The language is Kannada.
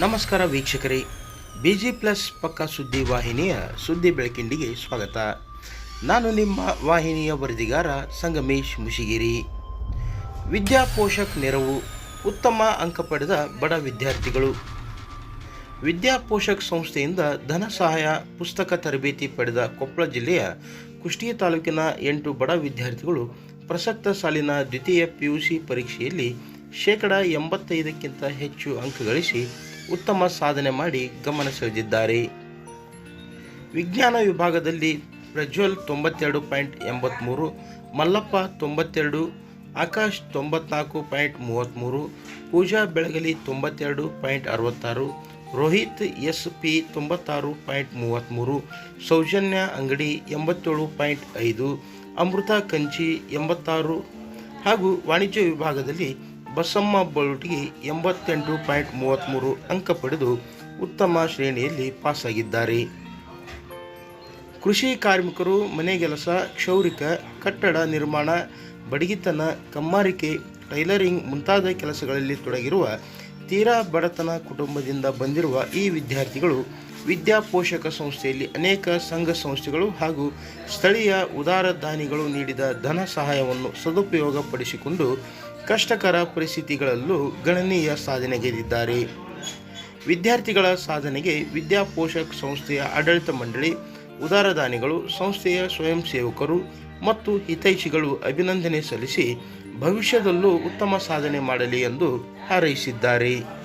ನಮಸ್ಕಾರ ವೀಕ್ಷಕರೇ. ಬಿ ಜಿ ಪ್ಲಸ್ ಪಕ್ಕ ಸುದ್ದಿ ವಾಹಿನಿಯ ಸುದ್ದಿ ಬೆಳಕಿಂಡಿಗೆ ಸ್ವಾಗತ. ನಾನು ನಿಮ್ಮ ವಾಹಿನಿಯ ವರದಿಗಾರ ಸಂಗಮೇಶ್ ಮುಶಿಗಿರಿ ವಿದ್ಯಾಪೋಷಕ್ ನೆರವು, ಉತ್ತಮ ಅಂಕ ಪಡೆದ ಬಡ ವಿದ್ಯಾರ್ಥಿಗಳು. ವಿದ್ಯಾಪೋಷಕ್ ಸಂಸ್ಥೆಯಿಂದ ಧನ ಸಹಾಯ, ಪುಸ್ತಕ ತರಬೇತಿ ಪಡೆದ ಕೊಪ್ಪಳ ಜಿಲ್ಲೆಯ ಕುಷ್ಟಗಿ ತಾಲೂಕಿನ ಎಂಟು ಬಡ ವಿದ್ಯಾರ್ಥಿಗಳು ಪ್ರಸಕ್ತ ಸಾಲಿನ ದ್ವಿತೀಯ ಪಿಯುಸಿ ಪರೀಕ್ಷೆಯಲ್ಲಿ ಶೇಕಡ ಎಂಬತ್ತೈದಕ್ಕಿಂತ ಹೆಚ್ಚು ಅಂಕ ಗಳಿಸಿ ಉತ್ತಮ ಸಾಧನೆ ಮಾಡಿ ಗಮನ ಸೆಳೆದಿದ್ದಾರೆ. ವಿಜ್ಞಾನ ವಿಭಾಗದಲ್ಲಿ ಪ್ರಜ್ವಲ್ ತೊಂಬತ್ತೆರಡು ಪಾಯಿಂಟ್ ಎಂಬತ್ತ್ಮೂರು ಮಲ್ಲಪ್ಪ ತೊಂಬತ್ತೆರಡು, ಆಕಾಶ್ ತೊಂಬತ್ನಾಲ್ಕು ಪಾಯಿಂಟ್ ಮೂವತ್ತ್ಮೂರು ಪೂಜಾ ಬೆಳಗಲಿ ತೊಂಬತ್ತೆರಡು ಪಾಯಿಂಟ್ ಅರವತ್ತಾರು, ರೋಹಿತ್ ಎಸ್ ಪಿ ತೊಂಬತ್ತಾರು ಪಾಯಿಂಟ್ ಮೂವತ್ತ್ಮೂರು ಸೌಜನ್ಯ ಅಂಗಡಿ ಎಂಬತ್ತೇಳು ಪಾಯಿಂಟ್ ಐದು, ಅಮೃತ ಕಂಚಿ ಎಂಬತ್ತಾರು ಹಾಗೂ ವಾಣಿಜ್ಯ ವಿಭಾಗದಲ್ಲಿ ಬಸಮ್ಮ ಬಳುಟಿಗೆ ಎಂಬತ್ತೆಂಟು ಪಾಯಿಂಟ್ ಮೂವತ್ತ್ಮೂರು ಅಂಕ ಪಡೆದು ಉತ್ತಮ ಶ್ರೇಣಿಯಲ್ಲಿ ಪಾಸಾಗಿದ್ದಾರೆ. ಕೃಷಿ ಕಾರ್ಮಿಕರು ಮನೆಗೆಲಸ ಕ್ಷೌರಿಕ, ಕಟ್ಟಡ ನಿರ್ಮಾಣ, ಬಡಗಿತನ, ಕಮ್ಮಾರಿಕೆ, ಟೈಲರಿಂಗ್ ಮುಂತಾದ ಕೆಲಸಗಳಲ್ಲಿ ತೊಡಗಿರುವ ತೀರಾ ಬಡತನ ಕುಟುಂಬದಿಂದ ಬಂದಿರುವ ಈ ವಿದ್ಯಾರ್ಥಿಗಳು ವಿದ್ಯಾಪೋಷಕ ಸಂಸ್ಥೆಯಲ್ಲಿ ಅನೇಕ ಸಂಘ ಸಂಸ್ಥೆಗಳು ಹಾಗೂ ಸ್ಥಳೀಯ ಉದಾರ ದಾನಿಗಳು ನೀಡಿದ ಧನ ಸಹಾಯವನ್ನು ಸದುಪಯೋಗಪಡಿಸಿಕೊಂಡು ಕಷ್ಟಕರ ಪರಿಸ್ಥಿತಿಗಳಲ್ಲೂ ಗಣನೀಯ ಸಾಧನೆಗೈದಿದ್ದಾರೆ ವಿದ್ಯಾರ್ಥಿಗಳ ಸಾಧನೆಗೆ ವಿದ್ಯಾಪೋಷಕ್ ಸಂಸ್ಥೆಯ ಆಡಳಿತ ಮಂಡಳಿ, ಉದಾರದಾನಿಗಳು, ಸಂಸ್ಥೆಯ ಸ್ವಯಂ ಸೇವಕರು ಮತ್ತು ಹಿತೈಷಿಗಳು ಅಭಿನಂದನೆ ಸಲ್ಲಿಸಿ ಭವಿಷ್ಯದಲ್ಲೂ ಉತ್ತಮ ಸಾಧನೆ ಮಾಡಲಿ ಎಂದು ಹಾರೈಸಿದ್ದಾರೆ.